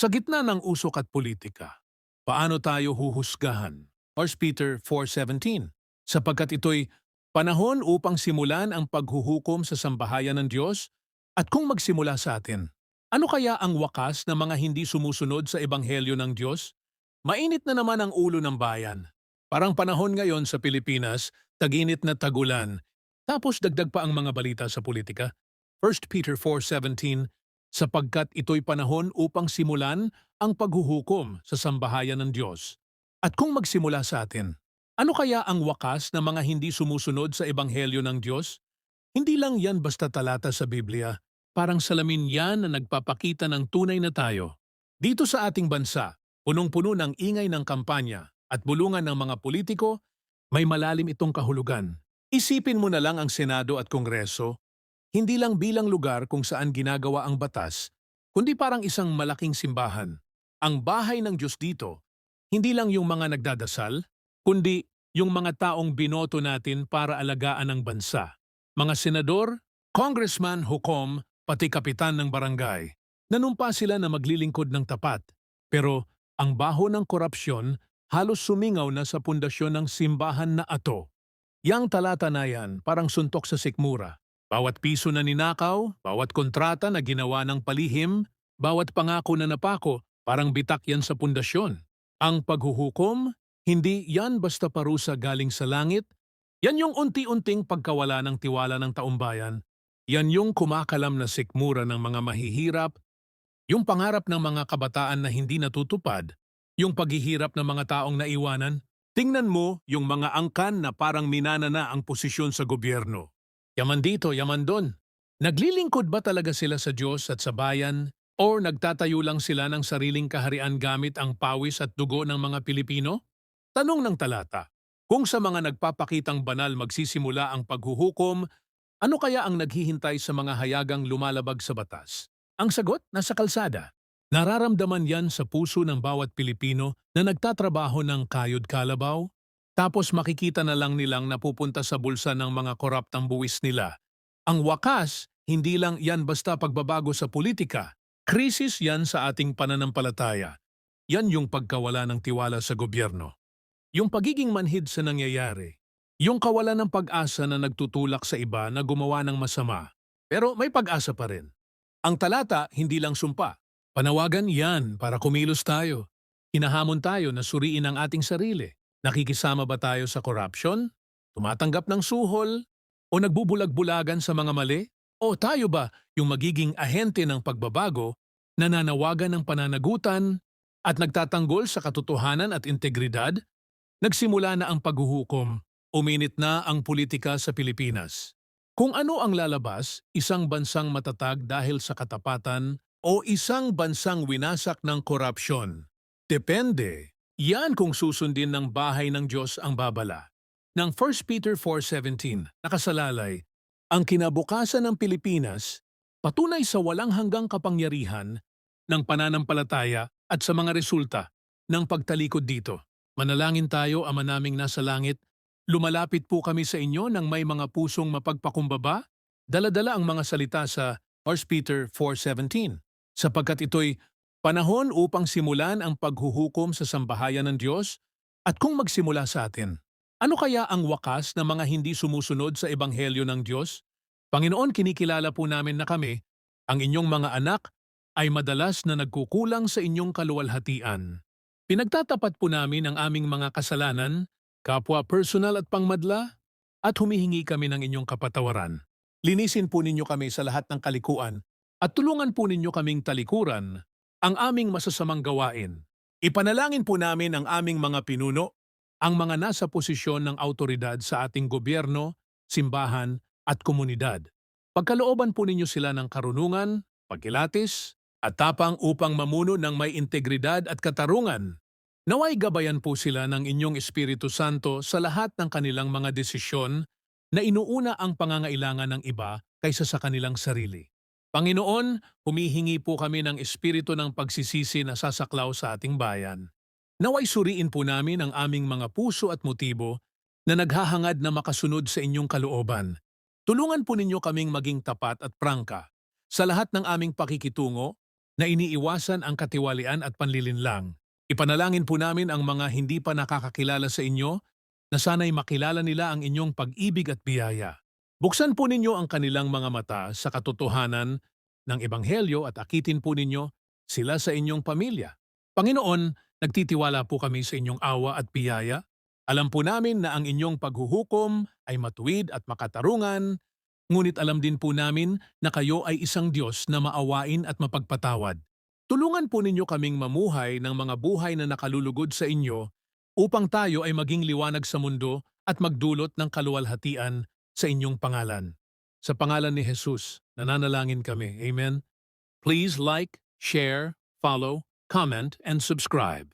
Sa gitna ng usok at politika, paano tayo huhusgahan? 1 Peter 4.17 Sapagkat ito'y panahon upang simulan ang paghuhukom sa sambahayan ng Diyos at kung magsimula sa atin, ano kaya ang wakas ng mga hindi sumusunod sa ebanghelyo ng Diyos? Mainit na naman ang ulo ng bayan. Parang panahon ngayon sa Pilipinas, taginit na tagulan. Tapos dagdag pa ang mga balita sa politika. 1 Peter 4.17 Sapagkat ito'y panahon upang simulan ang paghuhukom sa sambahayan ng Diyos. At kung magsimula sa atin, ano kaya ang wakas ng mga hindi sumusunod sa ebanghelyo ng Diyos? Hindi lang yan basta talata sa Biblia. Parang salamin yan na nagpapakita ng tunay na tayo. Dito sa ating bansa, punong-puno ng ingay ng kampanya at bulungan ng mga politiko, may malalim itong kahulugan. Isipin mo na lang ang Senado at Kongreso, hindi lang bilang lugar kung saan ginagawa ang batas, kundi parang isang malaking simbahan. Ang bahay ng Diyos dito, hindi lang yung mga nagdadasal, kundi yung mga taong binoto natin para alagaan ang bansa. Mga senador, congressman, hukom, pati kapitan ng barangay. Nanumpa sila na maglilingkod ng tapat. Pero ang baho ng korupsyon halos sumingaw na sa pundasyon ng simbahan na ato. Yang talata na yan parang suntok sa sikmura. Bawat piso na ninakaw, bawat kontrata na ginawa ng palihim, bawat pangako na napako, parang bitak yan sa pundasyon. Ang paghuhukom, hindi yan basta parusa galing sa langit, yan yung unti-unting pagkawala ng tiwala ng taumbayan. Yan yung kumakalam na sikmura ng mga mahihirap, yung pangarap ng mga kabataan na hindi natutupad, yung paghihirap ng mga taong naiwanan. Tingnan mo yung mga angkan na parang minana na ang posisyon sa gobyerno. Yaman dito, yaman doon. Naglilingkod ba talaga sila sa Diyos at sa bayan o nagtatayo lang sila ng sariling kaharian gamit ang pawis at dugo ng mga Pilipino? Tanong ng talata, kung sa mga nagpapakitang banal magsisimula ang paghuhukom, ano kaya ang naghihintay sa mga hayagang lumalabag sa batas? Ang sagot, nasa kalsada. Nararamdaman yan sa puso ng bawat Pilipino na nagtatrabaho ng kayod kalabaw, tapos makikita na lang nilang napupunta sa bulsa ng mga koraptang buwis nila. Ang wakas, hindi lang yan basta pagbabago sa politika. Krisis yan sa ating pananampalataya. Yan yung pagkawala ng tiwala sa gobyerno. Yung pagiging manhid sa nangyayari. Yung kawalan ng pag-asa na nagtutulak sa iba na gumawa ng masama. Pero may pag-asa pa rin. Ang talata, hindi lang sumpa. Panawagan yan para kumilos tayo. Hinahamon tayo na suriin ang ating sarili. Nakikisama ba tayo sa corruption? Tumatanggap ng suhol? O nagbubulag-bulagan sa mga mali? O tayo ba yung magiging ahente ng pagbabago, nananawagan ng pananagutan, at nagtatanggol sa katotohanan at integridad? Nagsimula na ang paghuhukom, uminit na ang politika sa Pilipinas. Kung ano ang lalabas, isang bansang matatag dahil sa katapatan o isang bansang winasak ng korupsyon. Depende. Yan kung susundin ng bahay ng Diyos ang babala. Ng 1 Peter 4.17, nakasalalay, ang kinabukasan ng Pilipinas patunay sa walang hanggang kapangyarihan ng pananampalataya at sa mga resulta ng pagtalikod dito. Manalangin tayo, Ama naming nasa langit, lumalapit po kami sa inyo ng may mga pusong mapagpakumbaba, daladala ang mga salita sa 1 Peter 4.17, sapagkat ito'y panahon upang simulan ang paghuhukom sa sambahayan ng Diyos at kung magsimula sa atin. Ano kaya ang wakas ng mga hindi sumusunod sa ebanghelyo ng Diyos? Panginoon, kinikilala po namin na kami, ang inyong mga anak, ay madalas na nagkukulang sa inyong kaluwalhatian. Pinagtatapat po namin ang aming mga kasalanan, kapwa personal at pangmadla, at humihingi kami ng inyong kapatawaran. Linisin po ninyo kami sa lahat ng kalikuan at tulungan po ninyo kaming talikuran ang aming masasamang gawain. Ipanalangin po namin ang aming mga pinuno, ang mga nasa posisyon ng autoridad sa ating gobyerno, simbahan at komunidad. Pagkalooban po ninyo sila ng karunungan, pagkilatis, at tapang upang mamuno ng may integridad at katarungan. Naway gabayan po sila ng inyong Espiritu Santo sa lahat ng kanilang mga desisyon na inuuna ang pangangailangan ng iba kaysa sa kanilang sarili. Panginoon, humihingi po kami ng espiritu ng pagsisisi na sasaklaw sa ating bayan. Naway suriin po namin ang aming mga puso at motibo na naghahangad na makasunod sa inyong kalooban. Tulungan po ninyo kaming maging tapat at prangka sa lahat ng aming pakikitungo na iniiwasan ang katiwalian at panlilinlang. Ipanalangin po namin ang mga hindi pa nakakakilala sa inyo na sana'y makilala nila ang inyong pag-ibig at biyaya. Buksan po ninyo ang kanilang mga mata sa katotohanan ng Ebanghelyo at akitin po ninyo sila sa inyong pamilya. Panginoon, nagtitiwala po kami sa inyong awa at biyaya. Alam po namin na ang inyong paghuhukom ay matuwid at makatarungan, ngunit alam din po namin na kayo ay isang Diyos na maawain at mapagpatawad. Tulungan po ninyo kaming mamuhay ng mga buhay na nakalulugod sa inyo upang tayo ay maging liwanag sa mundo at magdulot ng kaluwalhatian sa inyong pangalan. Sa pangalan ni Jesus, nananalangin kami. Amen. Please like, share, follow, comment, and subscribe.